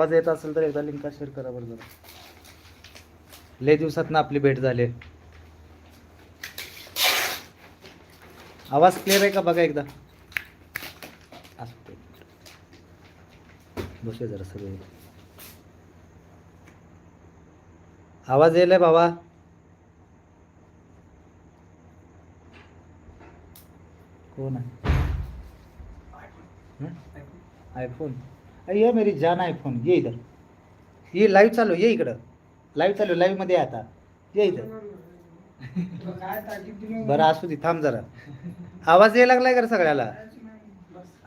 आवाज येत असेल तर एकदा लिंक शेअर करा बरं जरा. लय दिवसात ना आपली भेट झाली. आवाज क्लिअर आहे का बघा एकदा? बसूया जरा सगळे. आवाज येईल बाबा कोण आहे? आयफोन ये मेरी जान फोन. ये इधर ये लाईव्ह चालू ये इकडं. लाईव्ह चालू लाईव्हमध्ये आहे आता. ये इथं. बरं असू दे. थांब जरा. आवाज यायला लागलाय का रे सगळ्याला?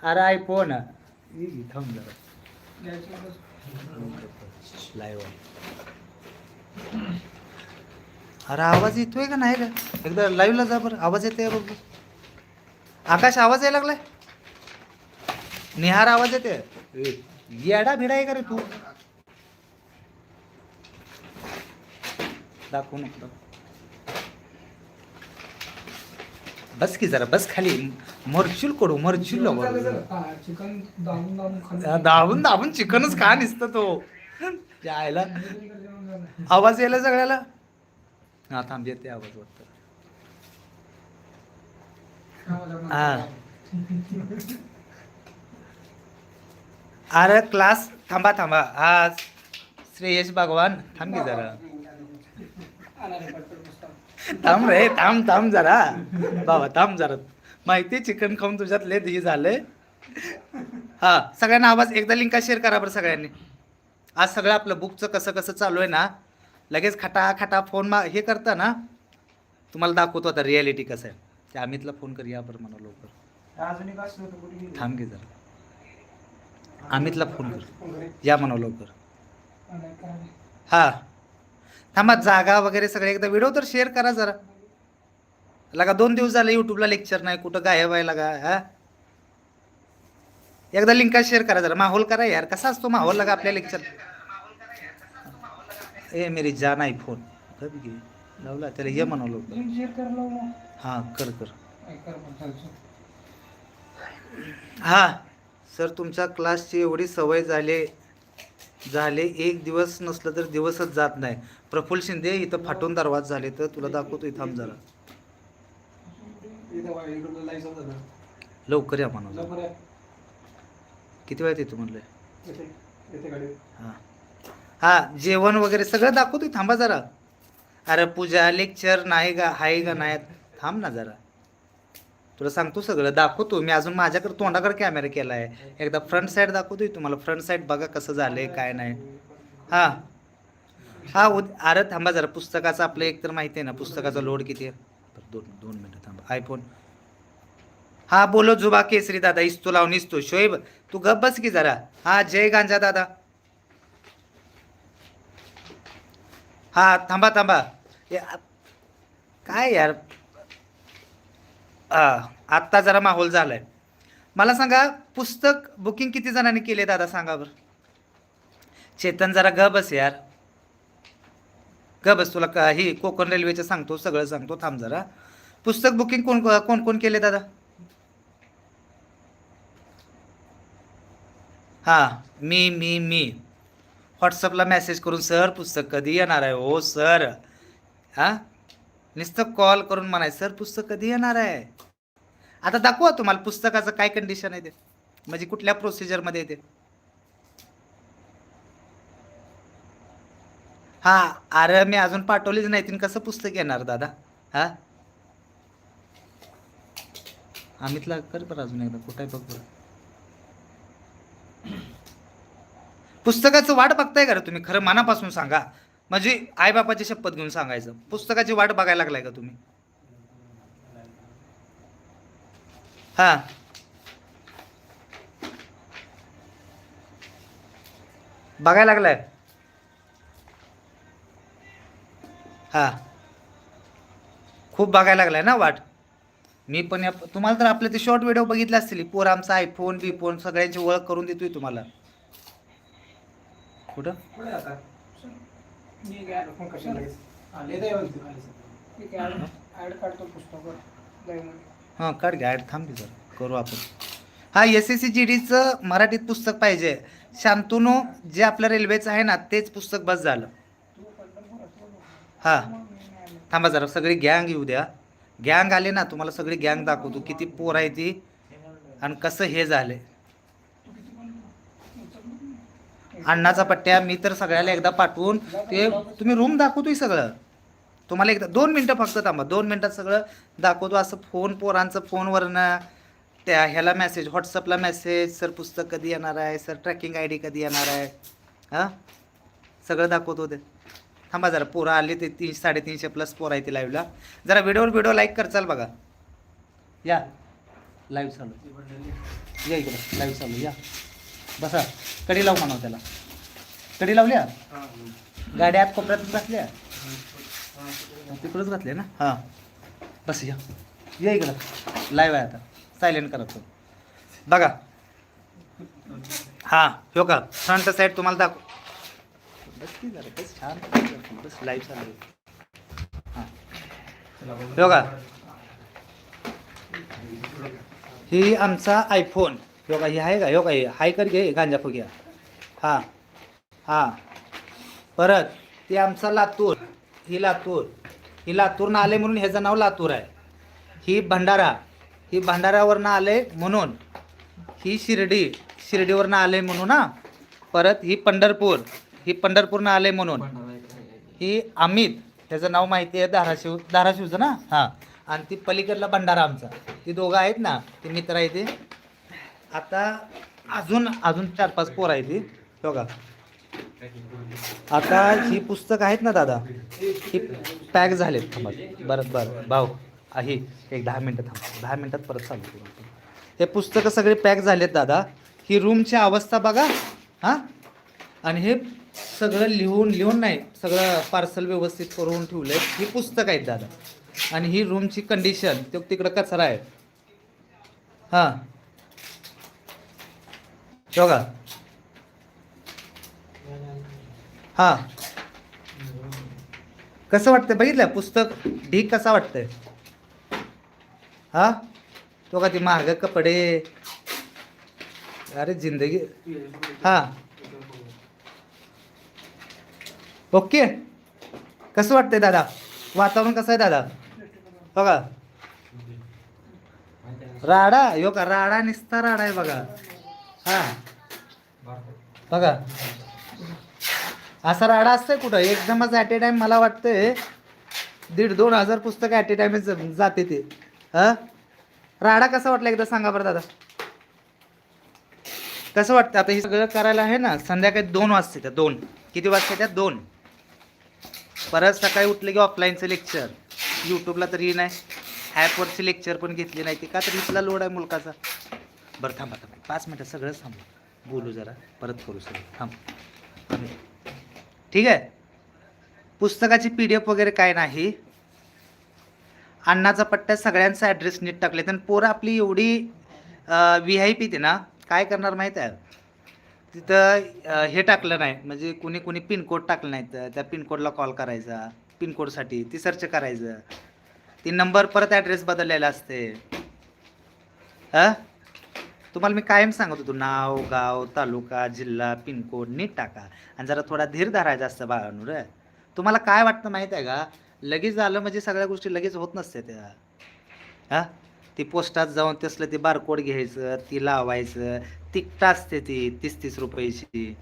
अरे आयफोन ये थांब जरा. लाईव्ह अरे आवाज येतोय का नाही रे? एकदा लाईव्हला जा बरं. आवाज येते बघ. आकाश आवाज यायला लागलाय? निहार आवाज येते ए, येडा भिडा आहे का रे तू? दाखवू नको. बस की जरा बस खाली. मरशील कडू चिकन दाबून दाबून खाल्लं. दाबून दाबून चिकनच खा निसतं तो. यायला. आवाज यायला सगळ्याला? हा थांब येते आवाज वाटतं. हा अरे क्लास थांबा थांबा. आज श्रेयश भगवान थांब की जरा. थांब रे थांब थांब जरा. बाबा थांब जरा. माहिती चिकन खाऊन तुझ्यात लय हे झालंय हा सगळ्यांना आवाज एकदा लिंका शेअर करा बरं सगळ्यांनी. आज सगळं आपलं बुकचं कसं कसं चालू आहे ना लगेच खटा खटा फोन मा हे करता ना तुम्हाला दाखवतो आता रियालिटी कसं आहे. त्या अमितला फोन कर या बरं म्हणा लवकर? थांब घे जरा. अमितला फोन कर. या म्हणा लवकर. नाही, नाही. हा. थांबा जागा वगैरे सगळे एकदा व्हिडिओ तर शेअर करा जरा. लगा दोन दिवस झाले युट्यूबला लेक्चर नाही कुठं गायब आहे लगा हा? एकदा लिंका शेअर करा जरा. माहोल करा यार कसा असतो माहोल लगा आपल्या लेक्चर ए मेरी जान आई फोन. लावला त्याला ये म्हणावं लवकर. हां कर कर. हा. सर तुमच्या क्लासची एवढी सवय झाले झाले एक दिवस नसलं तर दिवसच जात नाही. प्रफुल्ल शिंदे इथं फाटून दरवाज झाले तर तुला दाखवतो इथं थांब जरा. लवकर या म्हणून. किती वेळात येतो म्हणलं? हां. हां जेवण वगैरे सगळं दाखवतो थांबा जरा. अरे पूजा लेक्चर नाही का आहे का नाही? थांब ना जरा. तुला सांगतो सगळं. दाखवतो. मी अजून माझ्याकडे तोंडाकडे कॅमेरा केला आहे एकदा फ्रंट साईड दाखवतोय तुम्हाला. फ्रंट साईड बघा कसं झालंय काय नाही. हां. हा उद अरे थांबा जरा. पुस्तकाचं आपलं एक तर माहिती आहे ना. पुस्तकाचा लोड किती आहे? दोन दोन मिनटं थांबा. आयफोन हा बोलो जुबा केसरी दादा. इस्तो लावून इस्तो शोएब तू गप बस की जरा. हा जय गांजा दादा. हा थांबा थांबा. काय यार? आत्ता जरा माहोल झालाय. मला सांगा पुस्तक बुकिंग किती जणांनी केले दादा सांगा बरं. चेतन जरा ग बस यार. ग बस तुला का ही कोकण रेल्वेचं सांगतो सगळं सांगतो थांब जरा. पुस्तक बुकिंग कोण कोण कोण केले दादा? हां मी मी मी. व्हॉट्सअपला मेसेज करून सर पुस्तक कधी येणार आहे? हो सर. हां? नुसतं कॉल करून म्हणाय सर पुस्तक कधी येणार आहे? आता दाखवा तुम्हाला पुस्तकाचं काय कंडिशन आहे ते. म्हणजे कुठल्या प्रोसिजरमध्ये येते हां अरे मी अजून पाठवलीच नाही तिने कसं पुस्तक येणार दादा? हा? अमितला कर बरं अजून एकदा. कुठं आहे बघ बरं. पुस्तकाचं वाट बघताय का तुम्ही? खरं मनापासून सांगा. म्हणजे आईबापाची शपथ घेऊन सांगायचं. पुस्तकाची वाट बघायला लागलाय का तुम्ही? हा. बघायला लागलाय? हा. खूप बघायला लागलाय ना वाट? मी पण या तुम्हाला तर आपले ते शॉर्ट व्हिडिओ बघितले असतील. पोर आमचा आयफोन बिफोन सगळ्यांची ओळख करून देतोय तुम्हाला. कुठं? मी काय फोन कशाला लगेच आले तर येऊन ते. ठीक आहे ऍड काढतो पुस्तकावर. हां काढ घ्या ॲड थांब की जरा करू आपण हां एस एस सी जी डीचं मराठीत पुस्तक पाहिजे शांतूनो जे आपलं रेल्वेचं आहे ना तेच पुस्तक बस झालं हां थांबा जरा सगळी गँग येऊ द्या गँग आले ना तुम्हाला सगळी गँग दाखवतो किती पोर आहे ती आणि कसं हे झाले अण्णाचा पट्ट्या मी तर सगळ्याला एकदा पाठवून ते तुम्ही रूम दाखवतोय सगळं. तुम्हाला एकदा दोन मिनटं फक्त थांबा. दोन मिनटात सगळं दाखवतो. असं फोन पोरांचं फोनवरनं त्या ह्याला मेसेज व्हॉट्सअपला मेसेज सर पुस्तक कधी येणार आहे? सर ट्रॅकिंग आय डी कधी येणार आहे? हां? सगळं दाखवतो ते. थांबा जरा पोरं आले ते तीनशे साडेतीनशे प्लस पोरं आहे ते लाईव्हला जरा व्हिडिओवर व्हिडिओ लाईक करचाल बघा. या. लाईव्ह चालू. या इकडं. लाईव्ह चालू. या. बसा. कडी लावू म्हणावं त्याला? कडी लावल्या गाड्या आत कोपऱ्यात घातल्या तिकडंच घातल्या ना? हां. बस या. या इकडं. लाईव्ह आहे आता. सायलेंट करा तो बघा. हां हो का? फ्रंट साईड तुम्हाला दाखव. बस की जरा बस छान. बस लाईव्ह चालू आहे. हां. हो का? ही आमचा आयफोन हो का ही आहे का? हो का ही हाय कर घे गांजा फुग्या हां हां. परत ते आमचा लातूर. ही लातूर. ही लातूरनं आले म्हणून ह्याचं नाव लातूर आहे. ही भंडारा. ही भंडाऱ्यावरनं आले म्हणून. ही शिर्डी. शिर्डीवरनं आले म्हणून ना परत ही पंढरपूर. ही पंढरपूरनं आले म्हणून. ही अमित. त्याचं नाव माहिती आहे धाराशिव धाराशिवचं ना? हां. आणि ती पलीकडला भंडारा आमचा. ती दोघं आहेत ना? ते मित्र आहे ते. आता अजून अजून चार पाच पोर आहेत ही. बघा. आता ही पुस्तक आहेत ना दादा? ही पॅक झालेत. थांबा. बरं बरं. भाऊ आहे एक दहा मिनटं थांबा. दहा मिनटात परत चालू हे पुस्तकं सगळे पॅक झालेत दादा. ही रूमची अवस्था बघा. हां? आणि हे सगळं लिहून लिहून नाही सगळं पार्सल व्यवस्थित करून ठेवलं आहे ही पुस्तक आहेत दादा. आणि ही रूमची कंडिशन तो तिकडं कचरा आहे. हां? बघा हां. कसं वाटतंय? बघितलं पुस्तक ढीक कसा वाटतंय? हा? तो का ते महाग कपडे. अरे जिंदगी. हा. ओके. कसं वाटतंय दादा? वातावरण कसं आहे दादा? बघा. राडा. यो का राडा निसता राडा आहे बघा. हा. बघा. असा राडा असतंय कुठं? एकदमच ॲट ए टाइम मला वाटतंय दीड दोन हजार पुस्तकं ॲट ए टाइमच जाते ते. हा? राडा कसा वाटला एकदा सांगा बरं दादा. कसं वाटतं? आता हे सगळं करायला आहे ना संध्याकाळी दोन वाजते त्या दोन. किती वाजता त्या दोन. परत सकाळी उठले की ऑफलाईनचं लेक्चर यूट्यूबला तरी नाही. ॲपवरचे लेक्चर पण घेतले नाही ते. का तर इथला लोड आहे मुलकाचा. बरं थांबा थांबा. पाच मिनटं सगळं थांब. बोलू जरा परत करू सगळं. थांब. थांब. ठीक आहे? पुस्तकाची पी डी एफ वगैरे काय नाही. अण्णाचा पट्ट्या सगळ्यांचा ॲड्रेस नीट टाकले तर पोरं आपली एवढी व्ही आय पी ते ना काय करणार माहीत आहे? तिथं हे टाकलं नाही. म्हणजे कुणी कुणी पिनकोड टाकलं नाही. तर त्या पिनकोडला कॉल करायचा. पिनकोडसाठी ती सर्च करायचं. ती नंबर परत ॲड्रेस बदललेला असते. हां तुम्हाला मी कायम सांगत होतो नाव गाव तालुका जिल्हा पिनकोड नीट टाका. आणि जरा थोडा धीर धरायचा असतं बाळांवर तुम्हाला काय वाटतं माहीत आहे का? लगेच झालं म्हणजे सगळ्या गोष्टी लगेच होत नसते त्या. हां? ती पोस्टात जाऊन तसलं ते बारकोड घ्यायचं ती लावायचं तिकटा असते ती तीस तीस रुपयाची.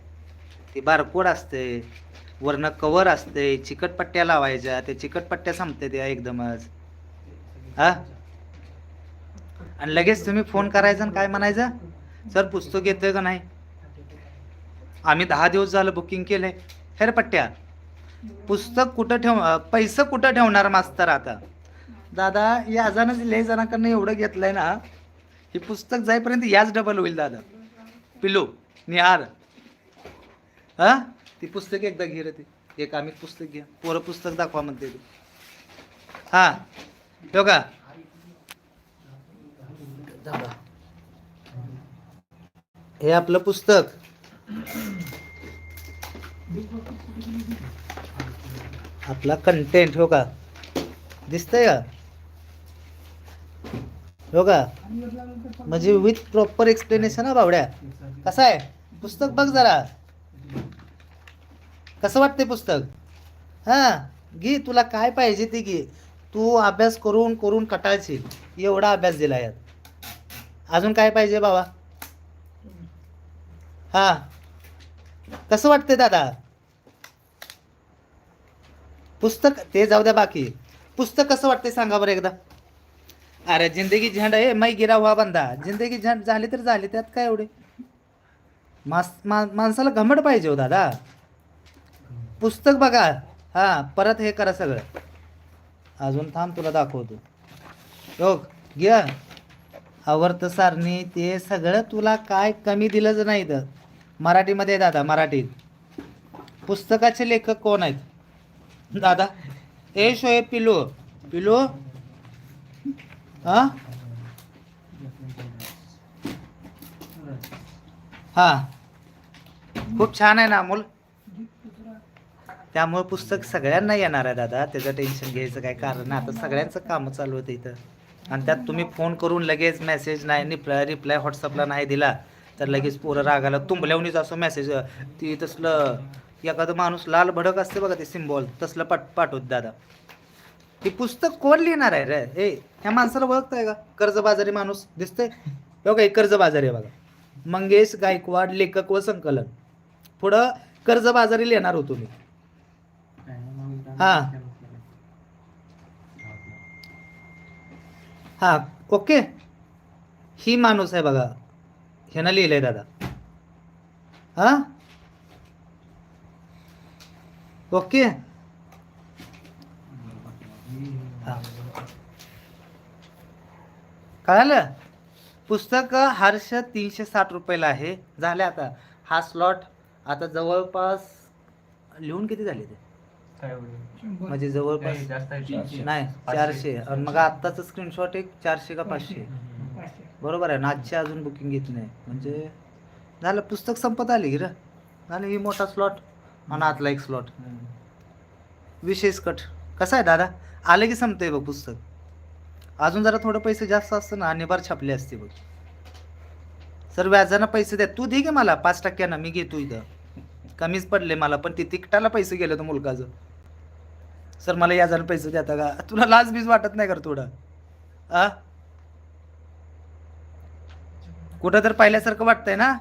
ती बारकोड असते. वरनं कवर असते चिकटपट्ट्या लावायच्या त्या चिकटपट्ट्या संपते त्या एकदमच. हां? आणि लगेच तुम्ही फोन करायचा आणि काय म्हणायचं? सर पुस्तक येतं का नाही? आम्ही दहा दिवस झालं बुकिंग केलंय. हेर पट्ट्या पुस्तक कुठं ठेव पैसे कुठं ठेवणार मास्तर आता? दादा या याजानंच लय जणांकडनं एवढं घेतलंय ना हे पुस्तक जाईपर्यंत याच डबल होईल दादा. पिलो निहार. हा ती पुस्तक एकदा घे रे ती. एक आम्ही पुस्तक घ्या. पोरं पुस्तक दाखवा म्हणते ती. हा. ठेव का? थांबा. हे आपलं पुस्तक. आपला कंटेंट हो का? दिसतंय का? हो का? म्हणजे विथ प्रॉपर एक्सप्लेनेशन हा बावड्या. कसा आहे? पुस्तक बघ जरा. कसं वाटते पुस्तक? हा घे तुला काय पाहिजे ते घे. तू अभ्यास करून करून कटाळशील. एवढा अभ्यास दिला यात अजून काय पाहिजे बाबा? हां. कसं वाटते दादा? पुस्तक ते जाऊ द्या बाकी. पुस्तक कसं वाटते सांगा बरं एकदा. अरे जिंदगी झंड आहे मै गिरा व्हा बंदा. जिंदगी झंड झाली तर झाली त्यात काय एवढे? मास मा माणसाला घमट पाहिजे हो दादा. पुस्तक बघा. हां परत हे करा सगळं. अजून थांब तुला दाखवतो. योग घ्या आवर्त सारणी ते सगळं तुला काय कमी दिलंच नाही तर. मराठीमध्ये आहे दादा मराठीत. पुस्तकाचे लेखक कोण आहेत? दादा ए शोएब पिलू. पिलू? हा? हा. खूप छान आहे ना अमोल त्यामुळे पुस्तक सगळ्यांना येणार आहे दादा. त्याचं टेन्शन घ्यायचं काय कारण आता सगळ्यांचं कामं चालू होतं इथं. आणि त्यात तुम्ही फोन करून लगेच मेसेज नाही रिप्लाय रिप्लाय व्हॉट्सअपला नाही दिला तर लगेच पोरं रागाला तुंबल्यावणीच असं मेसेज ती तसलं एखादं माणूस लाल भडक असते बघा ते सिम्बॉल तसलं पाठ पाठवत दादा. हे पुस्तक कोण लिहिणार आहे रे? ए ह्या माणसाला ओळखताय का? कर्जबाजारी माणूस दिसतंय? बघा हे कर्जबाजारी आहे बघा. मंगेश गायकवाड लेखक व संकलन. पुढं कर्जबाजारी लिहिणार होतो मी. हा. हा ओके. ही माणूस आहे बघा. ह्यानं लिहिलंय दादा. हा? ओके. कळालं? पुस्तक हर्ष तीनशे साठ रुपयाला आहे. झालं आता. हा स्लॉट आता जवळपास लिहून किती झाले ते? म्हणजे जवळपास नाही चारशे. आणि मग आत्ताच स्क्रीनशॉट एक चारशे का पाचशे. बरोबर आहे. ना आजची अजून बुकिंग घेत नाही. म्हणजे झालं पुस्तक संपत आली गिर झालं ही मोठा स्लॉट आणि आतला एक स्लॉट विशेष कट. कसा आहे दादा? आलं की संपतंय बघ पुस्तक. अजून जरा थोडं पैसे जास्त असतं ना आणि बार छापले असते बघ. सर व्याजानं पैसे द्या. तू दे की मला. पाच टक्क्यानं. मी घेतो इथं. कमीच पडले मला पण ती तिकटाला पैसे गेले तर मुलगाचं. सर मला याजानं पैसे देता का? तुला लाज बीज वाटत नाही का रे थोडं? आ? कुठं तर पाहिल्यासारखं वाटतंय ना?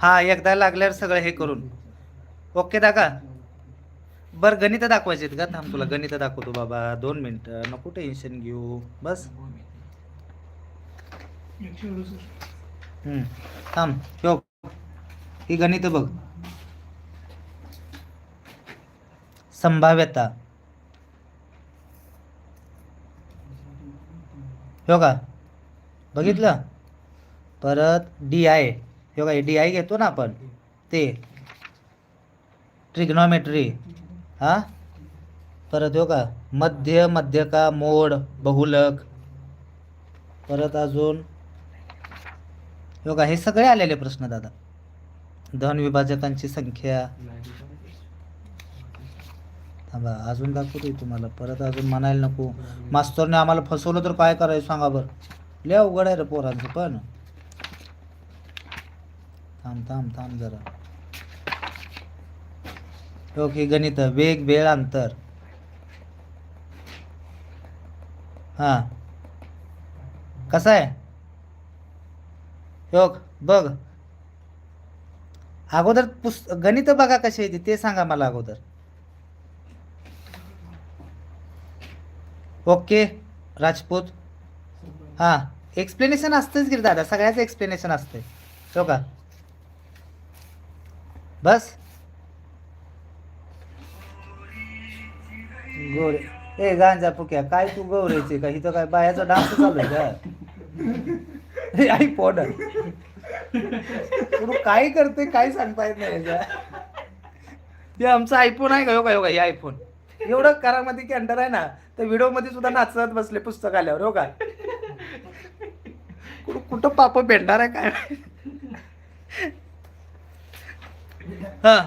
हा एकदा लागल्यावर सगळं हे करून. ओके दादा? बरं गणित दाखवायचे का? थांब तुला गणित दाखवतो बाबा. दोन मिनिटं. नको टेन्शन घेऊ. बस. हम्म. थांब ठेव ही गणित बघ. संभाव्यता. हो का? बघितलं? परत डी आय हो का? डी आय घेतो ना आपण. ते. ट्रिग्नॉमेट्री. हा? परत हो का? मध्य मध्यका मोड बहुलक. परत अजून हो का हे सगळे आलेले प्रश्न दादा. धन विभाजकांची संख्या. थांबा अजून दाखवते तुम्हाला. परत अजून म्हणायला नको. मास्तरने आम्हाला फसवलं तर काय करायचं सांगा बरं. लय अवघड आहे रे पोरांचं पण. थांब थांब थांब जरा. ओके गणित. वेग वेळ अंतर. हां. कसं आहे? योग बघ. अगोदर पुस्त गणित बघा कसे येते ते सांगा मला अगोदर. ओके राजपूत. हां एक्सप्लेनेशन असतंच की दादा सगळ्याचं एक्सप्लेनेशन असतंय. हो का? बस. गोरे. ए गांजा फुक्या काय तू गोरेचे का? इथं काय बायाचा डान्स चालू आहे का? हे आई पोड तू काय करते काय सांगता येत नाही. ते आमचा आयफोन आहे का? हो का हो का हे आयफोन एवढं करामध्ये कॅन्टर आहे ना तर व्हिडिओमध्ये सुद्धा नाचत बसले पुस्तक आल्यावर हो का? कुठं कुठं पाप भेटणार आहे काय. हा.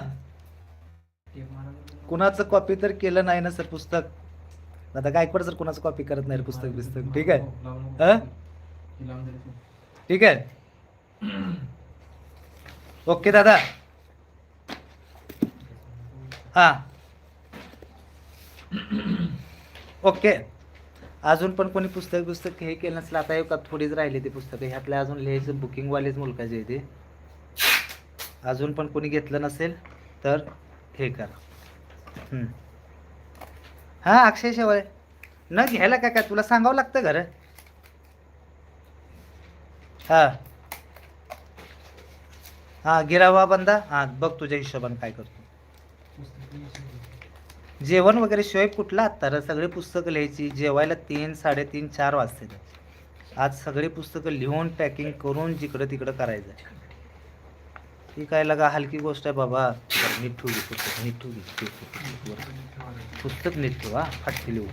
कुणाचं कॉपी तर केलं नाही ना सर पुस्तक? आता गायकवाड जर कोणाचं कॉपी करत नाही रे पुस्तक बिस्तक ठीक आहे. हा? ठीक आहे? ओके दादा. हां. ओके. अजून पण कोणी पुस्तक पुस्तक हे केलं नसलं आता एक थोडीच राहिली ती पुस्तकं. ह्यातल्या अजून लिहायचं बुकिंगवालेच मुलकाचे ते. अजून पण कोणी घेतलं नसेल तर हे करा. हां हा अक्षय शेवाळे. न घ्यायला काय काय? तुला सांगावं लागतं घरं? हा. हां गिरावा बंदा. हा बघ तुझ्या हिशोबाने काय करतो. जेवण वगैरे शिवाय कुठला आत्ता? सगळी सगळे पुस्तकं लिहायची. जेवायला तीन साडेतीन चार वाजते आज सगळे पुस्तकं लिहून पॅकिंग करून जिकडं तिकडं करायचं. ती काय लगा हलकी गोष्ट आहे बाबा. बरं, नीट ठेवली पुस्तक नीट ठेवली पुस्तक नीट हा फाटकी लिहू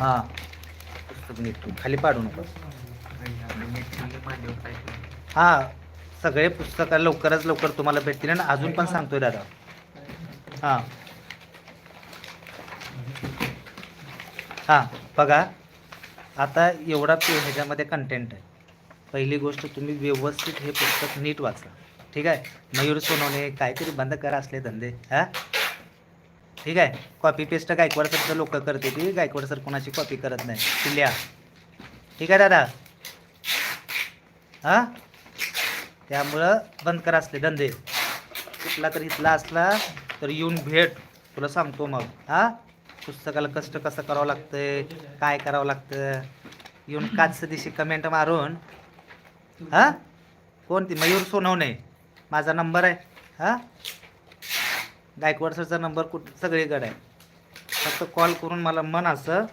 हां. पुस्तक नीट खाली पाडू नको हां सगळे पुस्तकं लवकरच लवकर तुम्हाला भेटतील आणि अजून पण सांगतोय दादा. हां. हां बघा आता एवढा पे ह्याच्यामध्ये कंटेंट आहे. पहिली गोष्ट तुम्ही व्यवस्थित हे पुस्तक नीट वाचा. ठीक आहे? मयूर सोनवणे काहीतरी बंद करा असले धंदे. हां? ठीक आहे? कॉपी पेस्ट गायकवाड सरचं लोक करते ती. गायकवाड सर कोणाची कॉपी करत नाही. ती लिहा. ठीक आहे दादा? हां? त्यामुळं बंद करा असले धंदे. कुठला तरी इथला असला तर येऊन भेट. तुला सांगतो मग. हां? पुस्तकाला कष्ट कसं करावं लागतंय? काय करावं लागतं? येऊन काच दिशी कमेंट मारून. हां? कोणती? मयूर सोनवणे. माझा नंबर आहे. हां? गायकवाड सरचा नंबर कुठं? सगळीकडे आहे. फक्त कॉल करून मला मन असं.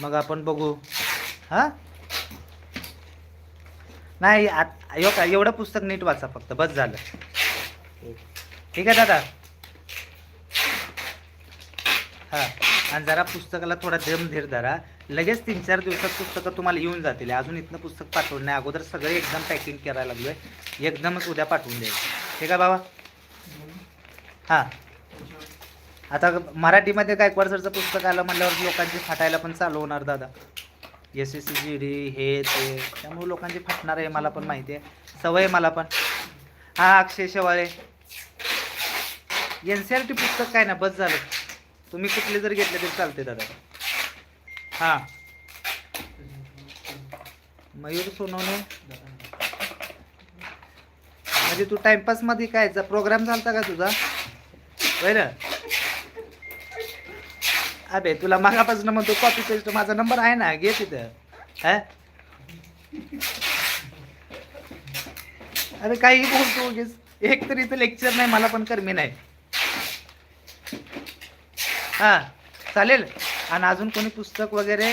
मग आपण बघू. हां? नाही आत यो का एवढं पुस्तक नीट वाचा फक्त बस झालं. ठीक आहे दादा? हां आणि जरा पुस्तकाला थोडा दम धीर धरा. लगेच तीन चार दिवसात पुस्तकं तुम्हाला येऊन जातील. अजून इथनं पुस्तक पाठवलं नाही. अगोदर सगळे एकदम पॅकिंग करायला लागलोय. एकदमच उद्या पाठवून द्यायचं ठीक आहे बाबा? हां. आता मराठीमध्ये गायकवाड सरचं पुस्तक आलं म्हटल्यावर लोकांची फाटायला पण चालू होणार दादा. S S C G D हे ते. त्यामुळे लोकांची फाटणार आहे मला पण माहिती आहे. सवय आहे मला पण. हा Akshay Shewale. N C R T पुस्तक काय ना बस झालं. तुम्ही कुठले जर घेतले तरी चालते दादा. हां. मयूर सोनवणे. म्हणजे तू टाइमपासमध्ये काय प्रोग्राम झाला का तुझा? बरं अबे तुला मागापासून म्हणतो कॉपी पेस्ट माझा नंबर आहे ना घे तिथं. हा? अरे काही बोलतो उगीच. एक तरी इथं लेक्चर नाही मला पण कर्मी नाही. हां चालेल. आणि अजून कोणी पुस्तक वगैरे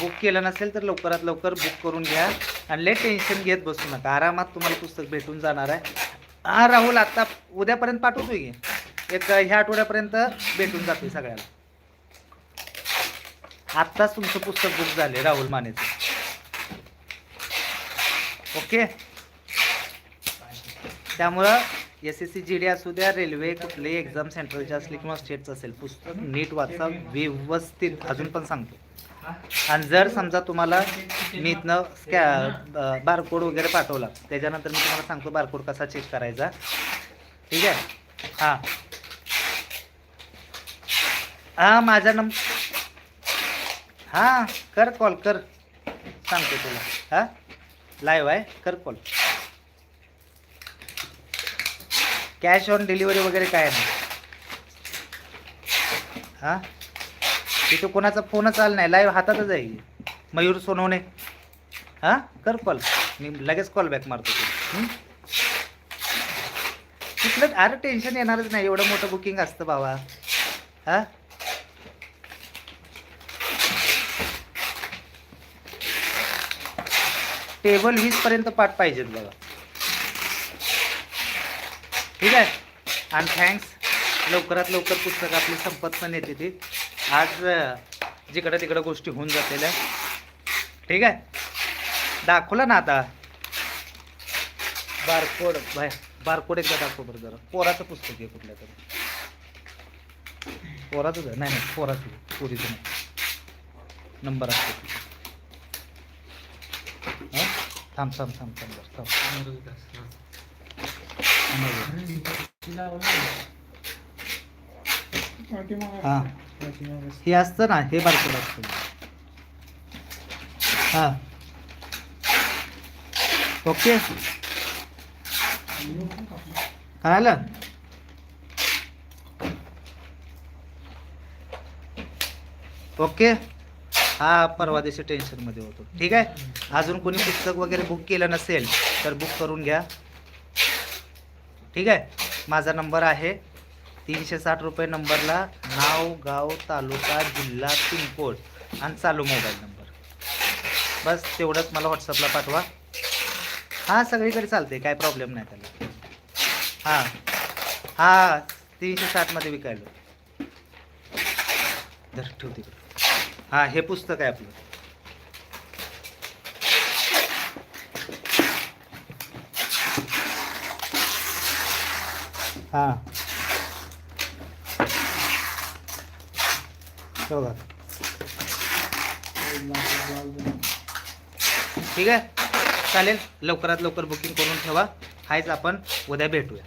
बुक केलं नसेल तर लवकरात लवकर बुक करून घ्या. आणि लय टेन्शन घेत बसू नका. आरामात तुम्हाला पुस्तक भेटून जाणार आहे. हा राहुल आत्ता उद्यापर्यंत पाठवतो की? एक ह्या आठवड्यापर्यंत भेटून जाते सगळ्याला आत्ताच तुमचं पुस्तक बुक झाले राहुल मानेचं. ओके? त्यामुळं S S C G D असू द्या रेल्वे कुठलेही एक्झाम सेंटरचे असले किंवा स्टेटचं असेल पुस्तक नीट वाचा व्यवस्थित. अजून पण सांगतो. आणि जर समजा तुम्हाला मी इथनं स्कॅ बारकोड वगैरे पाठवला त्याच्यानंतर मी तुम्हाला सांगतो बारकोड कसा चेक करायचा. ठीक आहे? हां. हां माझा नंब हां कर कॉल कर. सांगतो तुला. हां? लाईव्ह आहे कर कॉल कॅश ऑन डिलिव्हरी वगैरे काय नाही. हां? तिथं कोणाचा फोनच आला नाही. लाईव्ह हातातच आहे. मयूर सोनवणे. हां? कर कॉल मी लगेच कॉल बॅक मारतो तुला. तिथलं अरे टेन्शन येणारच नाही. एवढं मोठं बुकिंग असतं बाबा. हां? टेबल वीसपर्यंत पाठ पाहिजेत बघा. ठीक आहे? आणि थँक्स लवकरात लवकर पुस्तक आपली संपत पण येते ती. आज जिकडं तिकडं गोष्टी होऊन जातेल्या. ठीक आहे? दाखवलं ना आता. बारकोड बाय बारकोड एकदा दाखव बरं जरा. पोराचं पुस्तक आहे कुठल्या तरी. पोराचं नाही नाही पोराचं पोरीचं नाही. नंबर असतो हा? थांब थांब थांब थांब बरं, थांब. हां. हे असतं ना हे बारकेलं असतं. हां. ओके. कळालं? ओके. हा परवा दिवशी टेन्शनमध्ये होतो. ठीक आहे? अजून कोणी पुस्तक वगैरे बुक केलं नसेल तर बुक करून घ्या. ठीक आहे? माझा नंबर आहे तीनशे साठ रुपये नंबरला नाव गाव तालुका जिल्हा पिनकोड आणि चालू मोबाईल नंबर बस तेवढंच मला व्हॉट्सअपला पाठवा. हां सगळीकडे चालते काय प्रॉब्लेम नाही त्याला. हां. हां तीनशे साठमध्ये विकायला. धर ठेव तिकडे. हां हे पुस्तक आहे आपलं. हां. बघा. ठीक आहे? चालेल. लवकरात लवकर बुकिंग करून ठेवा. हायच आपण उद्या भेटूया.